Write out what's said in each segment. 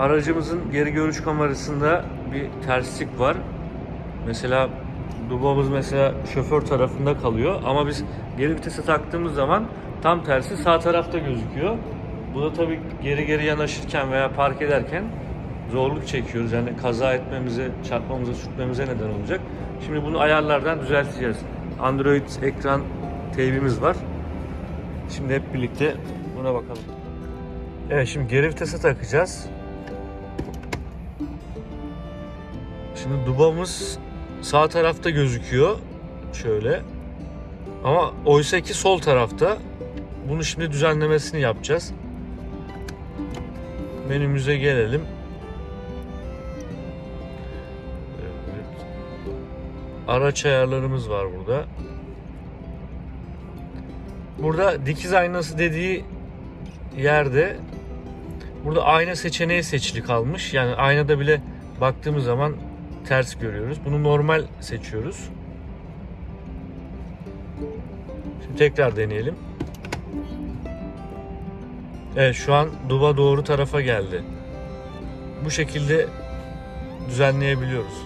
aracımızın geri görüş kamerasında bir terslik var. Mesela dubamız mesela şoför tarafında kalıyor ama biz geri vitese taktığımız zaman tam tersi sağ tarafta gözüküyor. Bu da tabii geri geri yanaşırken veya park ederken zorluk çekiyoruz. Yani kaza etmemize, çarpmamıza, sürtmemize neden olacak. Şimdi bunu ayarlardan düzelteceğiz. Android ekran teybimiz var. Şimdi hep birlikte buna bakalım. Evet şimdi geri vitese takacağız. Şimdi dubamız sağ tarafta gözüküyor. Şöyle. Ama oysa ki sol tarafta. Bunu şimdi düzenlemesini yapacağız. Menümüze gelelim. Evet. Araç ayarlarımız var burada. Burada dikiz aynası dediği yerde burada ayna seçeneği seçili kalmış. Yani aynada bile baktığımız zaman ters görüyoruz. Bunu normal seçiyoruz. Şimdi tekrar deneyelim. Evet şu an duba doğru tarafa geldi. Bu şekilde düzenleyebiliyoruz.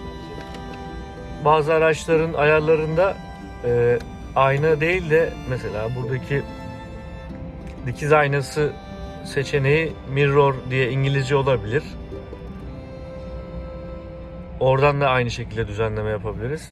Bazı araçların ayarlarında e, ayna değil de mesela buradaki dikiz aynası seçeneği mirror diye İngilizce olabilir. Oradan da aynı şekilde düzenleme yapabiliriz.